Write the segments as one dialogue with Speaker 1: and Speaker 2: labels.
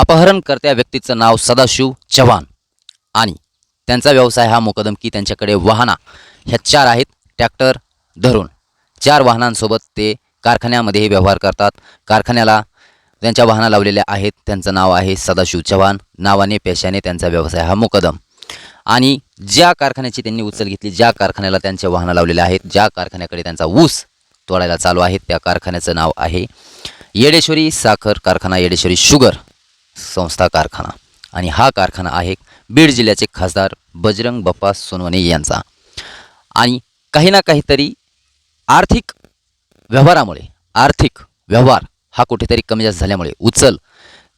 Speaker 1: अपहरणकर्त्या व्यक्तीचं नाव सदाशिव चव्हाण. आणि त्यांचा व्यवसाय हा मुकदम की त्यांच्याकडे वाहना. ह्या चार आहेत ट्रॅक्टर धरून. चार वाहनांसोबत ते कारखान्यामध्येही व्यवहार करतात. कारखान्याला त्यांच्या वाहना लावलेल्या आहेत. त्यांचं नाव आहे सदाशिव चव्हाण. नावाने पेशाने त्यांचा व्यवसाय हा मुकदम. आणि ज्या कारखान्याची त्यांनी उचल घेतली ज्या कारखान्याला त्यांचे वाहनं लावलेल्या आहेत ज्या कारखान्याकडे त्यांचा ऊस तोडायला चालू आहे त्या कारखान्याचं नाव आहे येडेश्वरी साखर कारखाना येडेश्वरी शुगर. संस्था कारखाना. आणि हा कारखाना आहे बीड जिल्ह्याचे खासदार बजरंग बप्पा सोनवणे यांचा. आणि काही ना काहीतरी आर्थिक व्यवहारामुळे आर्थिक व्यवहार हा कुठेतरी कमी जास्त झाल्यामुळे उचल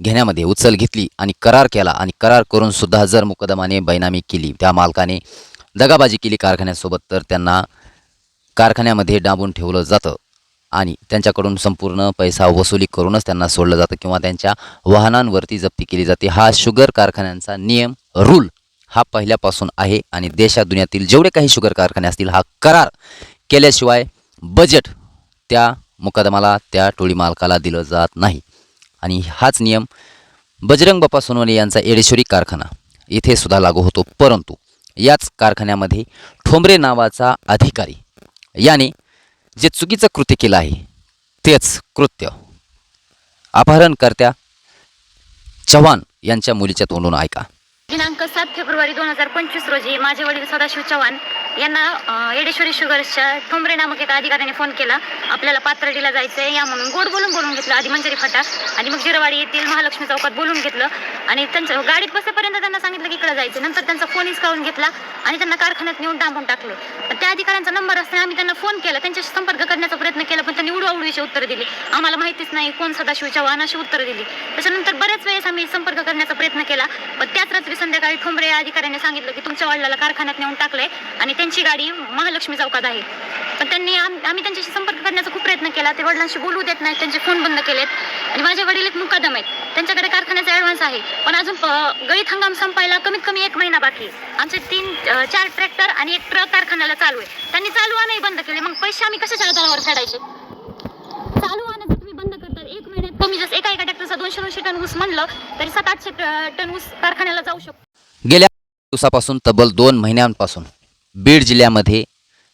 Speaker 1: घेण्यामध्ये उचल घेतली आणि करार केला आणि करार करून सुद्धा जर मुकदमाने बैनामी केली त्या मालकाने दगाबाजी केली कारखान्यासोबत तर त्यांना कारखान्यामध्ये डांबून ठेवलं जातं. आणि त्यांच्याकडून संपूर्ण पैसा वसुली करूनच त्यांना सोडलं जातं किंवा त्यांच्या वाहनांवरती जप्ती केली जाते. हा शुगर कारखान्यांचा नियम रूल हा पहिल्यापासून आहे आणि देशा दुनियातील जेवढे काही शुगर कारखाने असतील हा करार केल्याशिवाय बजेट त्या मुकदमाला त्या टोळी मालकाला दिलं जात नाही. आणि हाच नियम बजरंग बाप्पा सोनवणे यांचा येडेश्वरी कारखाना इथे सुद्धा लागू होतो. परंतु याच कारखान्यामध्ये ठोंबरे नावाचा अधिकारी याने जे चुकीचं कृत्य केलं आहे तेच कृत्य. अपहरणकर्त्या चव्हाण यांच्या मुलीच्या तोंडून ऐका.
Speaker 2: दिनांक सात फेब्रुवारी दोन हजार पंचवीस रोजी माझे वडील सदाशिव चव्हाण यांना येडेश्वरी शुगर्सच्या ठोंबरे नामक एका अधिकाऱ्याने फोन केला. आपल्याला पात्र जायचं आहे या म्हणून गोड बोलून बोलून घेतलं आधी मंजरी फाटा. आणि मग जिरवाडी येथील महालक्ष्मी चौकात बोलून घेतलं. आणि त्यांच्या गाडीत बसेपर्यंत त्यांना सांगितलं की इकडे जायचं नंतर त्यांचा फोन हिसकावून घेतला आणि त्यांना कारखान्यात नेऊन डांबून टाकलं. त्या अधिकाऱ्यांचा नंबर असताना आम्ही त्यांना फोन केला. त्यांच्याशी संपर्क करण्याचा प्रयत्न केला पण त्यांनी उडवाउडवीची उत्तर दिली. आम्हाला माहितीच नाही कोण सदाशिव चव्हाण अशी उत्तर दिली. त्याच्यानंतर बऱ्याच वेळेस आम्ही संपर्क करण्याचा प्रयत्न केला. पण त्याच रात्री संध्याकाळी ठोंबरे या अधिकाऱ्याने सांगितलं की तुमच्या वडिलाला कारखान्यात नेऊन टाकलंय आणि त्यांची गाडी महालक्ष्मी चौकात आहे. पण त्यांनी आम्ही त्यांच्याशी संपर्क करण्याचा खूप प्रयत्न केला. ते वडिलांशी बोलू देत नाही त्यांचे फोन बंद केलेत. आणि माझे वडील एक मुकादम आहेत. त्यांच्याकडे कारखान्याचा ॲडव्हान्स आहे. पण अजून गळीत हंगाम संपायला कमीत कमी एक महिना बाकी आमचे तीन चार ट्रॅक्टर आणि एक ट्रक कारखान्याला चालू आहे. त्यांनी चालू नाही बंद केले. मग पैसे आम्ही कशाच्या तळावर फेडायचे? चालू आणायचं तुम्ही बंद करतात एक महिन्यात कमी जास्त एका एका ट्रॅक्टरचा दोनशे दोनशे टन ऊस म्हणलं तरी सात आठशे टन ऊस कारखान्याला जाऊ शकतो.
Speaker 1: गेल्या दिवसापासून तब्बल दोन महिन्यांपासून बीड जिल्ह्यामध्ये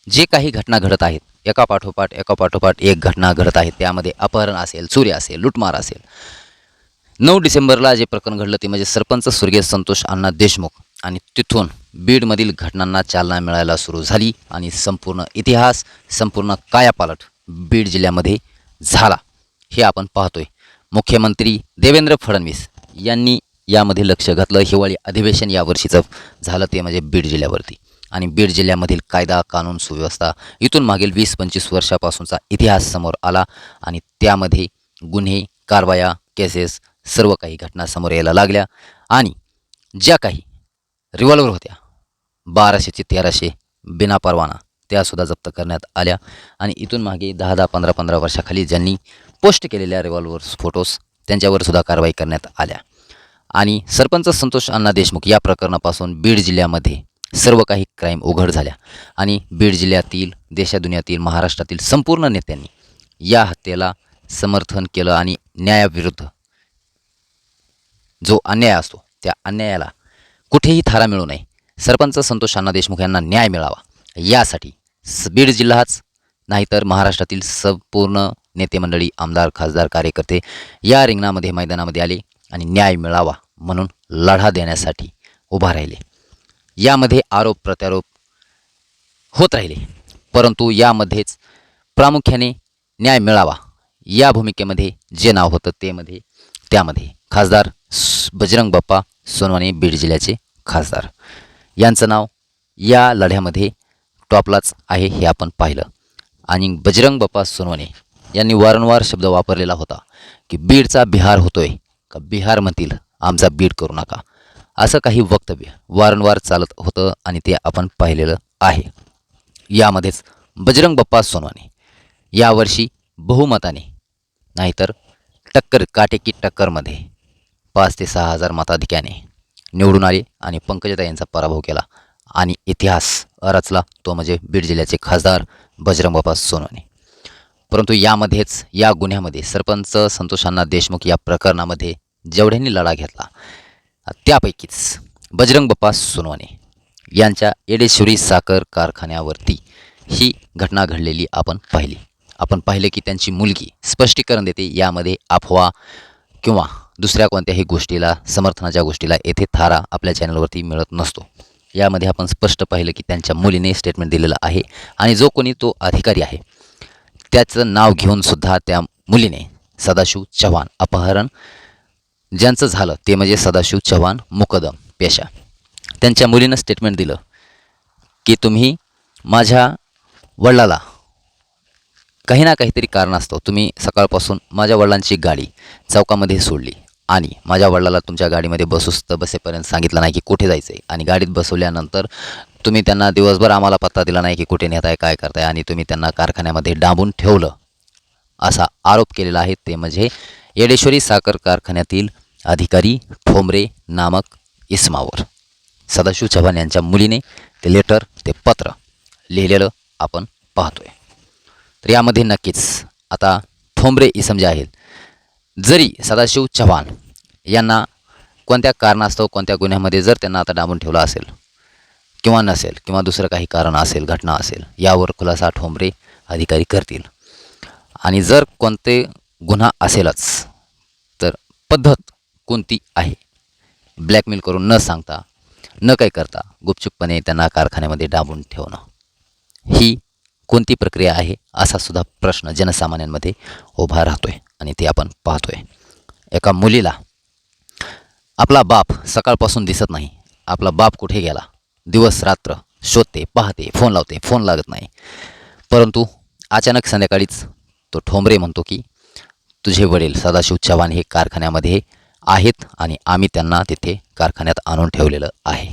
Speaker 1: जे काही घटना घडत आहेत एका पाठोपाठ एका पाठोपाठ एक घटना घडत आहे. त्यामध्ये अपहरण असेल चुरी असेल लुटमार असेल. नऊ डिसेंबरला जे प्रकरण घडलं ते म्हणजे सरपंच स्वर्गीय संतोष अण्णा देशमुख आणि तिथून बीडमधील घटनांना चालना मिळायला सुरू झाली आणि संपूर्ण इतिहास संपूर्ण कायापालट बीड जिल्ह्यामध्ये झाला. हे आपण पाहतोय. मुख्यमंत्री देवेंद्र फडणवीस यांनी यामध्ये लक्ष घातलं. हिवाळी अधिवेशन यावर्षीचं झालं ते म्हणजे बीड जिल्ह्यावरती. आणि बीड जिल्ह्यामधील कायदा कानून सुव्यवस्था इथून मागील वीस पंचवीस वर्षापासूनचा इतिहास समोर आला आणि त्यामध्ये गुन्हे कारवाया केसेस सर्व काही घटना समोर यायला लागल्या. आणि ज्या काही रिव्हॉल्वर होत्या बाराशेचे तेराशे बिना परवाना त्यासुद्धा जप्त करण्यात आल्या. आणि इथून मागे दहा दहा पंधरा पंधरा वर्षाखाली ज्यांनी पोस्ट केलेल्या रिव्हॉल्वर फोटोज त्यांच्यावर सुद्धा कारवाई करण्यात आल्या. आणि सरपंच संतोष अण्णा देशमुख या प्रकरणापासून बीड जिल्ह्यामध्ये सर्व काही क्राईम उघड झाल्या. आणि बीड जिल्ह्यातील देशादुनियातील महाराष्ट्रातील संपूर्ण नेत्यांनी या हत्येला समर्थन केलं आणि न्यायाविरुद्ध जो अन्याय असतो त्या अन्यायाला कुठेही थारा मिळू नये. सरपंच संतोष अण्णा देशमुख यांना न्याय मिळावा. यासाठी बीड जिल्हाच नाहीतर महाराष्ट्रातील संपूर्ण नेते मंडळी आमदार खासदार कार्यकर्ते या रिंगणामध्ये मैदानामध्ये आले आणि न्याय मिळावा म्हणून लढा देण्यासाठी उभा राहिले. यामध्ये आरोप प्रत्यारोप होत राहिले. परंतु यामध्येच प्रामुख्याने न्याय मिळावा. या भूमिकेमध्ये जे नाव होतं ते मध्ये त्यामध्ये खासदार बजरंग बाप्पा सोनवणे बीड जिल्ह्याचे खासदार. यांचं नाव या लढ्यामध्ये टॉपलाच आहे हे आपण पाहिलं. आणि बजरंग बाप्पा सोनवाने यांनी वारंवार शब्द वापरलेला होता की बीडचा बिहार होतोय. का बिहार म्हणतील आमचा बीड करू नका. असं काही वक्तव्य वारंवार चालत होतं आणि ते आपण पाहिलेलं आहे. यामध्येच बजरंग बाप्पा सोनवणे. यावर्षी बहुमताने नाहीतर टक्कर काटेकी टक्करमध्ये पाच ते सहा हजार मताधिक्याने निवडून आले आणि पंकजता यांचा पराभव केला आणि इतिहास रचला तो म्हणजे बीड जिल्ह्याचे खासदार बजरंग बाप्पा सोनवणे. परंतु यामध्येच या गुन्ह्यामध्ये सरपंच संतोषांना देशमुख या प्रकरणामध्ये जेवढ्यांनी लढा घेतला त्यापैकीच बजरंग बप्पा सोनवाने यांच्या येडेश्वरी साखर कारखान्यावरती ही घटना घडलेली आपण पाहिली. आपण पाहिले की त्यांची मुलगी स्पष्टीकरण देते यामध्ये अफवा किंवा दुसऱ्या कोणत्याही गोष्टीला समर्थनाच्या गोष्टीला येथे थारा आपल्या चॅनलवरती मिळत नसतो. यामध्ये आपण स्पष्ट पाहिलं की त्यांच्या मुलीने स्टेटमेंट दिलेलं आहे आणि जो कोणी तो अधिकारी आहे त्याचं नाव घेऊन सुद्धा त्या मुलीने सदाशिव चव्हाण अपहरण ज्यांचं झालं ते म्हणजे सदाशिव चव्हाण मुकदम पेशा. त्यांच्या मुलीनं स्टेटमेंट दिलं की तुम्ही माझ्या वडिलाला काही ना काहीतरी कारण असतो. तुम्ही सकाळपासून माझ्या वडिलांची गाडी चौकामध्ये सोडली आणि माझ्या वडिलाला तुमच्या गाडीमध्ये बसूस तर बसेपर्यंत सांगितलं नाही की कुठे जायचं आहे आणि गाडीत बसवल्यानंतर तुम्ही त्यांना दिवसभर आम्हाला पत्ता दिला नाही की कुठे नेताय काय करताय आणि तुम्ही त्यांना कारखान्यामध्ये डांबून ठेवलं. असा आरोप केलेला आहे. ते म्हणजे येडेश्वरी साखर कारखान्यातील अधिकारी ठोंबरे नामक इस्मावर. सदाशिव चव्हाण यांच्या मुलीने ते लेटर ते पत्र लिहिलेलं आपण पाहतोय. तर यामध्ये नक्कीच आता ठोंबरे इसम जे आहेत जरी सदाशिव चव्हाण यांना कोणत्या कारणास्तव कोणत्या गुन्ह्यामध्ये जर त्यांना आता डांबून ठेवलं असेल किंवा नसेल किंवा दुसरं काही कारण असेल घटना असेल यावर खुलासा ठोंबरे अधिकारी करतील. आणि जर कोणते गुन्हा असेलच पद्धत कोणती आहे? ब्लॅकमेल करून न सांगता न काही करता गुपचूपपणे त्यांना कारखान्यामध्ये डांबून ठेवणं. ही कोणती प्रक्रिया आहे? असा सुद्धा प्रश्न जनसामान्यांमध्ये उभा राहतोय आणि ते आपण पाहतोय. एका मुलीला आपला बाप सकाळपासून दिसत नाही. आपला बाप कुठे गेला? दिवस रात्र शोधते पाहते फोन लावते फोन लागत नाही. परंतु अचानक संध्याकाळीच तो ठोंबरे म्हणतो की तुझे वडील सदाशिव चव्हाण हे कारखान्यामध्ये आहेत आणि आम्ही त्यांना तिथे कारखान्यात आणून ठेवलेलं आहे.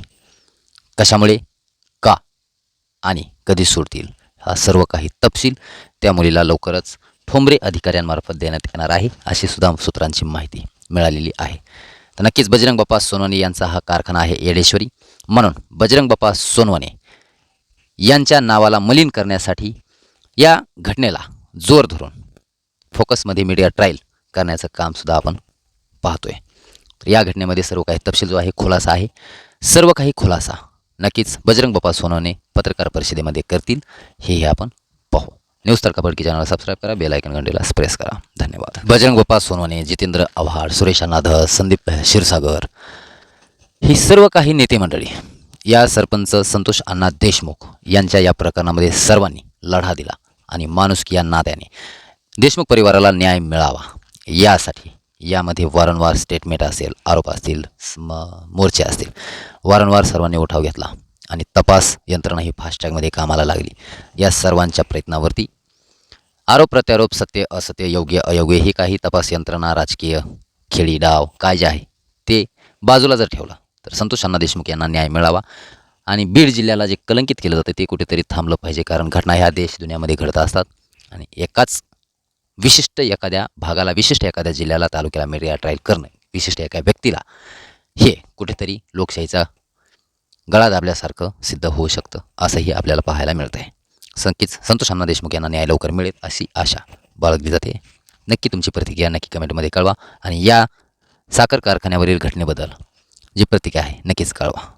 Speaker 1: कशामुळे? का? आणि कधी सोडतील? हा सर्व काही तपशील त्या मुलीला लवकरच ठोंबरे अधिकाऱ्यांमार्फत देण्यात येणार आहे अशी सुद्धा सूत्रांची माहिती मिळालेली आहे. तर नक्कीच बजरंग बाप्पा सोनवणे यांचा हा कारखाना आहे येडेश्वरी. म्हणून बजरंग बाप्पा सोनवणे यांच्या नावाला मलिन करण्यासाठी या घटनेला जोर धरून फोकसमध्ये मीडिया ट्रायल करण्याचं कामसुद्धा आपण पाहतोय. तर या घटनेमध्ये सर्व काही तपशील जो आहे खुलासा आहे. सर्व काही खुलासा नक्कीच बजरंग बाप्पा सोनवणे पत्रकार परिषदेमध्ये करतील. हेही आपण पाहू. न्यूज तडका पडकी चॅनलला सबस्क्राईब करा बेल आयकन घंटेला प्रेस करा. धन्यवाद. बजरंग बाप्पा सोनवणे जितेंद्र आव्हाड सुरेश नाधर संदीप क्षीरसागर ही सर्व काही नेते मंडळी या सरपंच संतोष अण्णा देशमुख यांच्या या प्रकरणामध्ये सर्वांनी लढा दिला आणि माणुसकी या नात्याने देशमुख परिवाराला न्याय मिळावा. यासाठी यामध्ये वारंवार स्टेटमेंट असेल आरोप असतील मोर्चे असतील. वारंवार सर्वांनी उठाव घेतला आणि तपास यंत्रणा ही फास्टॅगमध्ये कामाला लागली. या सर्वांच्या प्रयत्नावरती आरोप प्रत्यारोप सत्य असत्य योग्य अयोग्य ही काही तपास यंत्रणा राजकीय खेळी डाव काय जे आहे ते बाजूला जर ठेवलं तर संतोष अण्णा देशमुख यांना न्याय मिळावा. आणि बीड जिल्ह्याला जे कलंकित केलं जातं ते कुठेतरी थांबलं पाहिजे कारण घटना ह्या देश दुनियामध्ये घडत असतात. आणि एकाच विशिष्ट एखाद्या भागाला विशिष्ट एखाद्या जिल्ह्याला तालुक्याला मीडिया ट्रायल करणं विशिष्ट एका व्यक्तीला हे कुठेतरी लोकशाहीचा गळा दाबल्यासारखं सिद्ध होऊ शकतं असंही आपल्याला पाहायला मिळतं आहे संकेत संतोष अण्णा देशमुख यांना न्याय लवकर मिळेल अशी आशा. बाळगली जाते नक्की तुमची प्रतिक्रिया नक्की कमेंटमध्ये कळवा आणि या साखर कारखान्यावरील घटनेबद्दल जी प्रतिक्रिया आहे नक्कीच कळवा.